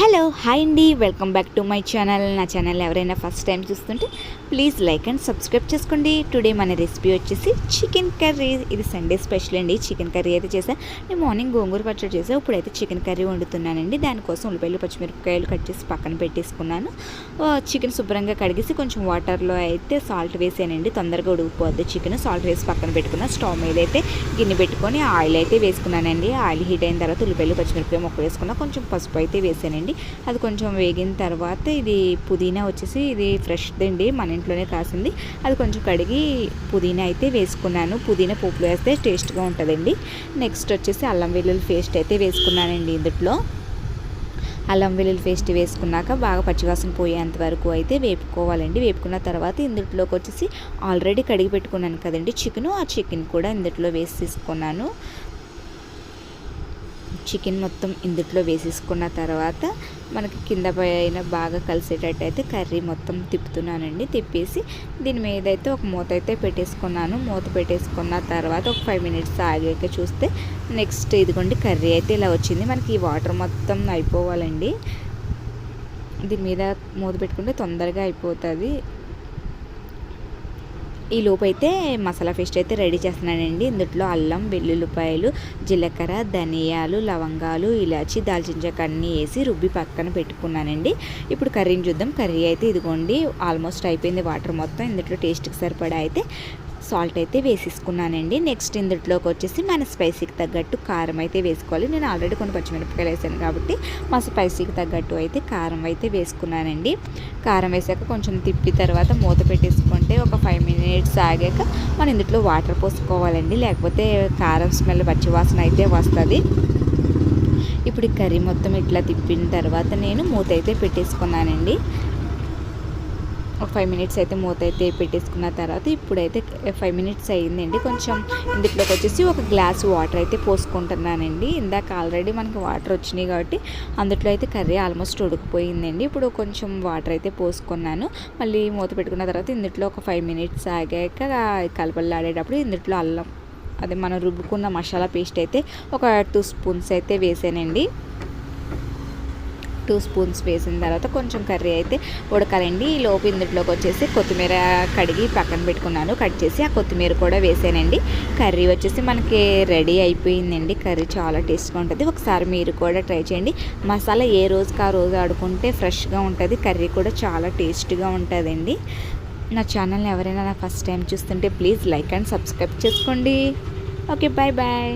Hello hi అండి. Welcome back to my channel. నా channel ఎవరైనా ఫస్ట్ టైం చూస్తుంటే ప్లీజ్ లైక్ అండ్ సబ్స్క్రైబ్ చేసుకోండి. టుడే మన రెసిపీ వచ్చేసి చికెన్ కర్రీ. ఇది సండే స్పెషల్ అండి. చికెన్ కర్రీ అయితే చేసాను నేను మార్నింగ్ గోంగూర పచ్చడి చేసాను ఇప్పుడైతే చికెన్ కర్రీ వండుతున్నానండి. దానికోసం ఉల్లిపాయలు పచ్చిమిరపకాయలు కట్ చేసి పక్కన పెట్టేసుకున్నాను. చికెన్ శుభ్రంగా కడిగేసి కొంచెం వాటర్లో అయితే సాల్ట్ వేసానండి. తొందరగా ఉడికిపోద్ది చికెన్. సాల్ట్ వేసి పక్కన పెట్టుకున్న స్టవ్ మీద అయితే గిన్నె పెట్టుకొని ఆయిల్ అయితే వేసుకున్నానండి. ఆయిల్ హీట్ అయిన తర్వాత ఉల్లిపాయలు పచ్చిమిరపకాయ మొక్క వేసుకున్నా కొంచెం పసుపు అయితే వేసానండి. అది కొంచెం వేగిన తర్వాత ఇది పుదీనా వచ్చేసి ఇది ఫ్రెష్ది అండి. మన ఇంట్లోనే కాసింది. అది కొంచెం కడిగి పుదీనా అయితే వేసుకున్నాను. పుదీనా పోపులు వేస్తే టేస్ట్గా ఉంటుందండి. నెక్స్ట్ వచ్చేసి అల్లం వెల్లుల్లి పేస్ట్ అయితే వేసుకున్నానండి ఇందులో అల్లం వెల్లుల్లి పేస్ట్ వేసుకున్నాక బాగా పచ్చివాసన పోయేంత వరకు అయితే వేపుకోవాలండి. వేపుకున్న తర్వాత ఇందులోకి వచ్చేసి ఆల్రెడీ కడిగి పెట్టుకున్నాను కదండి. చికెను ఆ చికెన్ కూడా ఇందులో వేసి తీసుకున్నాను చికెన్ మొత్తం ఇందుట్లో వేసేసుకున్న తర్వాత మనకి కింద పైన బాగా కలిసేటట్టు అయితే కర్రీ మొత్తం తిప్పుతున్నానండి. తిప్పేసి దీని మీద అయితే ఒక మూత అయితే పెట్టేసుకున్నాను. మూత పెట్టేసుకున్న తర్వాత ఒక ఫైవ్ మినిట్స్ ఆగాక చూస్తే నెక్స్ట్ ఇదిగోండి కర్రీ అయితే ఇలా వచ్చింది. మనకి ఈ వాటర్ మొత్తం అయిపోవాలండి. దీని మీద మూత పెట్టుకుంటే తొందరగా అయిపోతుంది. ఈ లోపైతే అయితే మసాలా పేస్ట్ అయితే రెడీ చేస్తున్నానండి. ఇందులో అల్లం వెల్లుల్లిపాయలు జీలకర్ర ధనియాలు లవంగాలు ఇలాచి దాల్చిన చెక్క అన్నీ వేసి రుబ్బి పక్కన పెట్టుకున్నానండి. ఇప్పుడు కర్రీని చూద్దాం. కర్రీ అయితే ఇదిగోండి ఆల్మోస్ట్ అయిపోయింది వాటర్ మొత్తం. ఇందులో టేస్ట్కి సరిపడా అయితే సాల్ట్ అయితే వేసేసుకున్నానండి. నెక్స్ట్ ఇందులోకి వచ్చేసి మన స్పైసీకి తగ్గట్టు కారం అయితే వేసుకోవాలి. నేను ఆల్రెడీ కొన్ని పచ్చిమిరపకాయలు వేసాను కాబట్టి మా స్పైసీకి తగ్గట్టు అయితే కారం అయితే వేసుకున్నానండి. కారం వేసాక కొంచెం తిప్పి తర్వాత మూత పెట్టేసుకుంటే ఒక ఫైవ్ మినిట్స్ ఆగాక మనం ఇందులో వాటర్ పోసుకోవాలండి. లేకపోతే కారం స్మెల్ పచ్చివాసన అయితే వస్తుంది. ఇప్పుడు కర్రీ మొత్తం ఇట్లా తిప్పిన తర్వాత నేను మూత అయితే పెట్టేసుకున్నానండి. ఒక ఫైవ్ మినిట్స్ అయితే మూత అయితే పెట్టేసుకున్న తర్వాత ఇప్పుడైతే ఫైవ్ మినిట్స్ అయ్యిందండి కొంచెం ఇందులోకి వచ్చేసి ఒక గ్లాస్ వాటర్ అయితే పోసుకుంటున్నానండి. ఇందాక ఆల్రెడీ మనకి వాటర్ వచ్చినాయి కాబట్టి అందులో అయితే కర్రీ ఆల్మోస్ట్ ఉడికిపోయిందండి. ఇప్పుడు కొంచెం వాటర్ అయితే పోసుకున్నాను. మళ్ళీ మూత పెట్టుకున్న తర్వాత ఇందులో ఒక ఫైవ్ మినిట్స్ ఆగాక కలపలాడేటప్పుడు ఇందులో అల్లం అదే మనం రుబ్బుకున్న మసాలా పేస్ట్ అయితే ఒక టూ స్పూన్స్ అయితే వేసానండి. టూ స్పూన్స్ వేసిన తర్వాత కొంచెం కర్రీ అయితే ఉడకాలండి. ఈ లోపు ఇందులోకి వచ్చేసి కొత్తిమీర కడిగి పక్కన పెట్టుకున్నాను. కట్ చేసి ఆ కొత్తిమీర కూడా వేసానండి. కర్రీ వచ్చేసి మనకి రెడీ అయిపోయిందండి. కర్రీ చాలా టేస్ట్గా ఉంటుంది. ఒకసారి మీరు కూడా ట్రై చేయండి. మసాలా ఏ రోజుకి ఆ రోజు ఆడుకుంటే ఫ్రెష్గా ఉంటుంది. కర్రీ కూడా చాలా టేస్ట్గా ఉంటుందండి. నా ఛానల్ని ఎవరైనా నా ఫస్ట్ టైం చూస్తుంటే ప్లీజ్ లైక్ అండ్ సబ్స్క్రైబ్ చేసుకోండి. Okay bye bye